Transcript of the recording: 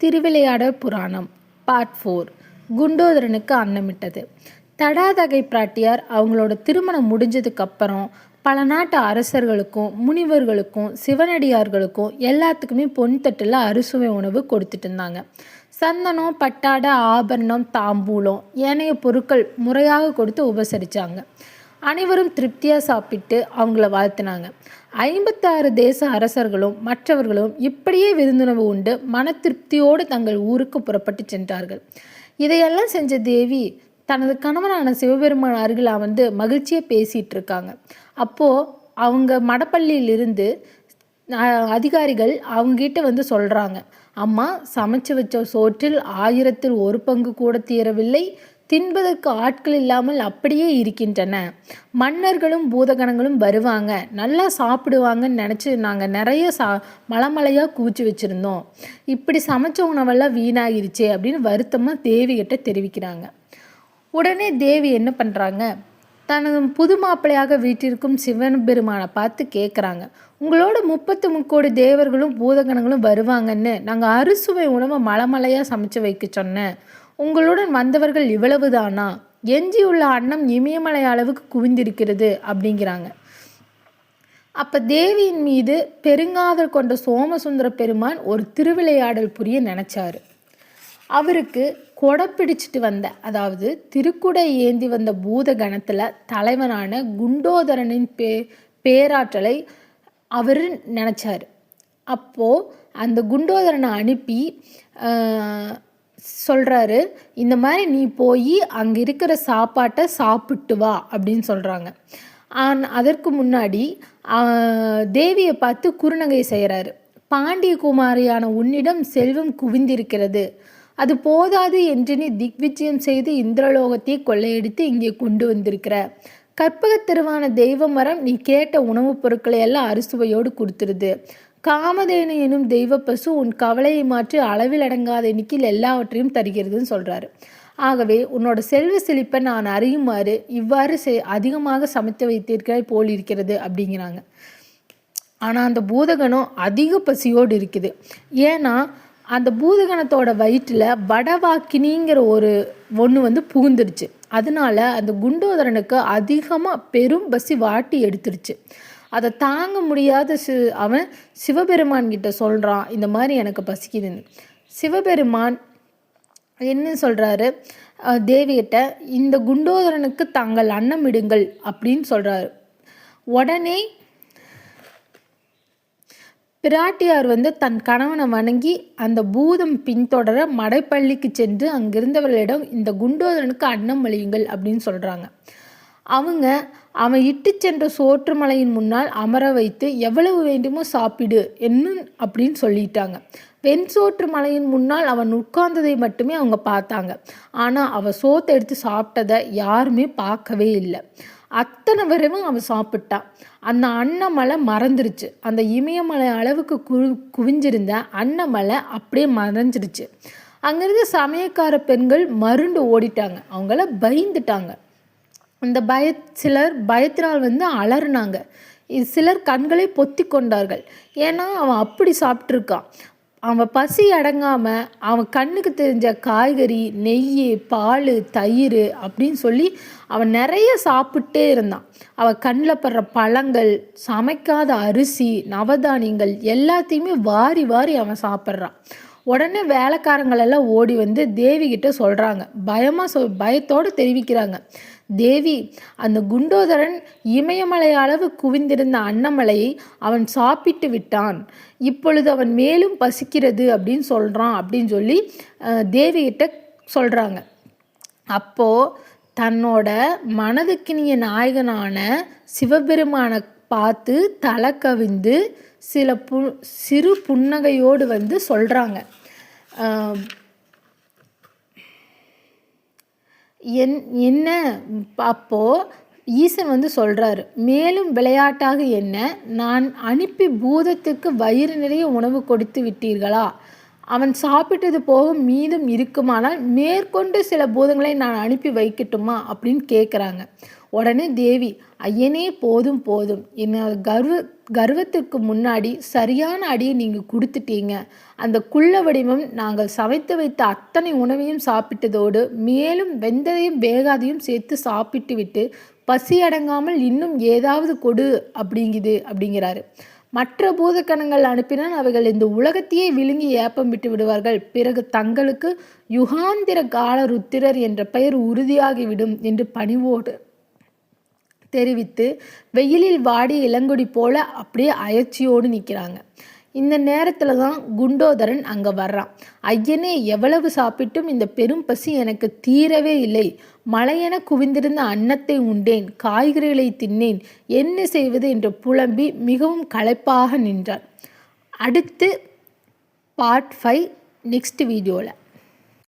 திருவிளையாடல் Puranam part four குண்டோதரனுக்கு அன்னமிட்டது. தடாதகை பிராட்டியார் அவங்களோட திருமணம் முடிஞ்சதுக்கப்புறம் பல நாட்டு அரசர்களுக்கும் முனிவர்களுக்கும் சிவனடியார்களுக்கும் எல்லாத்துக்குமே பொன் தட்டில் அறுசுவை உணவு கொடுத்துட்டு இருந்தாங்க. சந்தனம் பட்டாடை ஆபரணம் தாம்பூலம் ஏனைய பொருட்கள் முறையாக கொடுத்து உபசரித்தாங்க அனைவரும் திருப்தியாக சாப்பிட்டு அவங்கள வாழ்த்தினாங்க. ஐம்பத்தாறு தேச அரசர்களும் மற்றவர்களும் இப்படியே விருந்துணவு உண்டு மன திருப்தியோடு தங்கள் ஊருக்கு புறப்பட்டு சென்றார்கள். இதையெல்லாம் செஞ்ச தேவி தனது கணவனான சிவபெருமான் அருகில் வந்து மகிழ்ச்சியாக பேசிகிட்டு இருக்காங்க. அப்போது அவங்க மடப்பள்ளியிலிருந்து அஹ், அதிகாரிகள் அவங்ககிட்ட வந்து சொல்கிறாங்க அம்மா சமைச்சு வச்ச சோற்றில் ஆயிரத்தில் ஒரு பங்கு கூட தீரவில்லை. தின்பதற்கு ஆட்கள் இல்லாமல் அப்படியே இருக்கின்றன. மன்னர்களும் பூதகணங்களும் வருவாங்க. நல்லா சாப்பிடுவாங்கன்னு நினச்சி நாங்கள் நிறைய சா மலமலையாக குவிச்சு வச்சுருந்தோம். இப்படி சமைச்ச உணவெல்லாம் வீணாகிருச்சே அப்படின்னு வருத்தமாக தேவிகிட்ட தெரிவிக்கிறாங்க. உடனே தேவி என்ன பண்ணுறாங்க தனது புது மாப்பிள்ளையாக வீட்டிற்கும் சிவன் பெருமானை பார்த்து கேட்குறாங்க உங்களோட முப்பத்து முக்கோடி தேவர்களும் பூதகணங்களும் வருவாங்கன்னு நாங்கள் அறுசுவை உணவை மலமலையாக சமைச்சு வைக்க சொன்னேன். உங்களுடன் வந்தவர்கள் இவ்வளவுதானா? எஞ்சியுள்ள அன்னம் இமயமலை அளவுக்கு குவிந்திருக்கிறது அப்படிங்கிறாங்க. அப்போ தேவியின் மீது பெருங்காதல் கொண்ட சோமசுந்தர பெருமான் ஒரு திருவிளையாடல் புரிய நினைச்சாரு. அவருக்கு கொடை பிடிச்சிட்டு வந்த அதாவது திருக்குடை ஏந்தி வந்த பூத கணத்தில் தலைவனான குண்டோதரனின் பே பேராற்றலை அவர் நினச்சார். அப்போது அந்த குண்டோதரனை அனுப்பி சொல்கிறாரு இந்த மாதிரி நீ போய் அங்கே இருக்கிற சாப்பாட்டை சாப்பிட்டு வா அப்படின்னு சொல்கிறாங்க ஆன் அதற்கு முன்னாடி தேவியை பார்த்து குறுநகை செய்கிறாரு பாண்டிய குமாரியான உன்னிடம் செல்வம் குவிந்திருக்கிறது. அது போதாது என்று நீ திக்விஜயம் செய்து இந்திரலோகத்தை கொள்ளையடித்து இங்கே கொண்டு வந்திருக்கிற. கற்பகத் திருவான தெய்வ மரம் நீ கேட்ட உணவுப் பொருட்களை எல்லாம் அறுசுவையோடு கொடுத்துருது. காமதேனு எனும் தெய்வ பசு உன் கவலையை மாற்றி அளவில் அடங்காத எண்ணிக்கையில் எல்லாவற்றையும் தருகிறதுன்னு சொல்கிறாரு ஆகவே உன்னோட செல்வ செழிப்பை நான் அறியுமாறு இவ்வாறு செ- அதிகமாக சமைத்து வைத்தீர்கள் போல் இருக்கிறது அப்படிங்கிறாங்க. ஆனால் அந்த பூதகணம் அதிக பசியோடு இருக்குது. ஏன்னா அந்த பூதகணத்தோட வயிற்றில் வடவாக்கினிங்கிற ஒரு ஒன்று வந்து புகுந்துருச்சு அதனால அந்த குண்டோதரனுக்கு அதிகமாக பெரும் பசி வாட்டி எடுத்துருச்சு அதை தாங்க முடியாத சி அவன் சிவபெருமான் கிட்ட சொல்கிறான் இந்த மாதிரி எனக்கு பசிக்குதுன்னு. சிவபெருமான் என்ன சொல்கிறாரு தேவிகிட்ட இந்த குண்டோதரனுக்கு தாங்கள் அன்னமிடுங்கள் அப்படின்னு சொல்கிறாரு உடனே பிராட்டியார் வந்து தன் கணவனை வணங்கி அந்த பூதம் பின்தொடர மடைப்பள்ளிக்கு சென்று அங்கிருந்தவர்களிடம் இந்த குண்டோதரனுக்கு அன்னம் அளியுங்கள் அப்படின்னு சொல்கிறாங்க அவங்க அவன் இட்டு சென்ற சோற்று மலையின் முன்னால் அமர வைத்து எவ்வளவு வேண்டுமோ சாப்பிடு என்னும் அப்படின்னு சொல்லிட்டாங்க. வெண் சோற்று மலையின் முன்னால் அவன் உட்கார்ந்ததை மட்டுமே அவங்க பார்த்தாங்க. ஆனால் அவள் சோத்தை எடுத்து சாப்பிட்டதை யாருமே பார்க்கவே இல்லை. அத்தனை வரைவும் அவன் சாப்பிட்டான் அந்த அன்னமலை மறந்துருச்சு. அந்த இமயமலை அளவுக்கு கு குவிஞ்சிருந்த அன்னமலை அப்படியே மறைஞ்சிருச்சு. அங்கிருந்து சமயக்கார பெண்கள் மருண்டு ஓடிட்டாங்க. அவங்கள பயந்துட்டாங்க. அந்த பய சிலர் பயத்தினால் வந்து அலறுனாங்க. சிலர் கண்களை பொத்தி கொண்டார்கள். ஏன்னா அவன் அப்படி சாப்பிட்ருக்கான் அவன் பசி அடங்காமல் அவன் கண்ணுக்கு தெரிஞ்ச காய்கறி நெய் பால் தயிர் அப்படின்னு சொல்லி அவன் நிறைய சாப்பிட்டே இருந்தான். அவன் கண்ணில் படுற பழங்கள் சமைக்காத அரிசி நவதானியங்கள் எல்லாத்தையுமே வாரி வாரி அவன் சாப்பிட்றான். உடனே வேலைக்காரங்களெல்லாம் ஓடி வந்து தேவிகிட்ட சொல்கிறாங்க பயமாக சொ பயத்தோடு தெரிவிக்கிறாங்க. தேவி அந்த குண்டோதரன் இமயமலை அளவு குவிந்திருந்த அன்னமலையை அவன் சாப்பிட்டு விட்டான். இப்பொழுது அவன் மேலும் பசிக்கிறது அப்படின்னு சொல்கிறான் அப்படின்னு சொல்லி தேவிகிட்ட சொல்கிறாங்க அப்போது தன்னோட மனதுக்கினிய நாயகனான சிவபெருமானை பார்த்து தலை கவிந்து சில பு சிறு புன்னகையோடு வந்து சொல்கிறாங்க என் என்ன அப்போது ஈசன் வந்து சொல்கிறாரு மேலும் விளையாட்டாக என்ன நான் அனுப்பி பூதத்துக்கு வயிறு நிறைய உணவு கொடுத்து விட்டீர்களா? அவன் சாப்பிட்டது போக மீதம் இருக்குமானால் மேற்கொண்டு சில பூதங்களை நான் அனுப்பி வைக்கட்டுமா? அப்படின்னு கேட்குறாங்க உடனே தேவி ஐயனே போதும் போதும். என்னோட கர்வ கர்வத்திற்கு முன்னாடி சரியான அடியை நீங்கள் கொடுத்துட்டீங்க. அந்த குள்ள வடிவம் நாங்கள் சமைத்து வைத்த அத்தனை உணவையும் சாப்பிட்டதோடு மேலும் வெந்ததையும் வேகாதையும் சேர்த்து சாப்பிட்டு விட்டு பசி அடங்காமல் இன்னும் ஏதாவது கொடு அப்படிங்குது அப்படிங்கிறாரு. மற்ற பூதக்கணங்கள் அனுப்பினால் அவைகள் இந்த உலகத்தையே விழுங்கி ஏப்பம் விட்டு விடுவார்கள். பிறகு தங்களுக்கு யுகாந்திர கால ருத்திரர் என்ற பெயர் உறுதியாகிவிடும் என்று பணிவோடு தெரிவித்து வெயிலில் வாடி இளங்குடி போல அப்படியே அயற்சியோடு நிற்கிறாங்க. இந்த நேரத்தில் தான் குண்டோதரன் அங்கே வர்றான். ஐயனே எவ்வளவு சாப்பிட்டும் இந்த பெரும் பசி எனக்கு தீரவே இல்லை. மழையென குவிந்திருந்த அன்னத்தை உண்டேன் காய்கறிகளை தின்னேன் என்ன செய்வது என்று புலம்பி மிகவும் களைப்பாக நின்றார் அடுத்து பார்ட் ஃபைவ் நெக்ஸ்ட் வீடியோவில்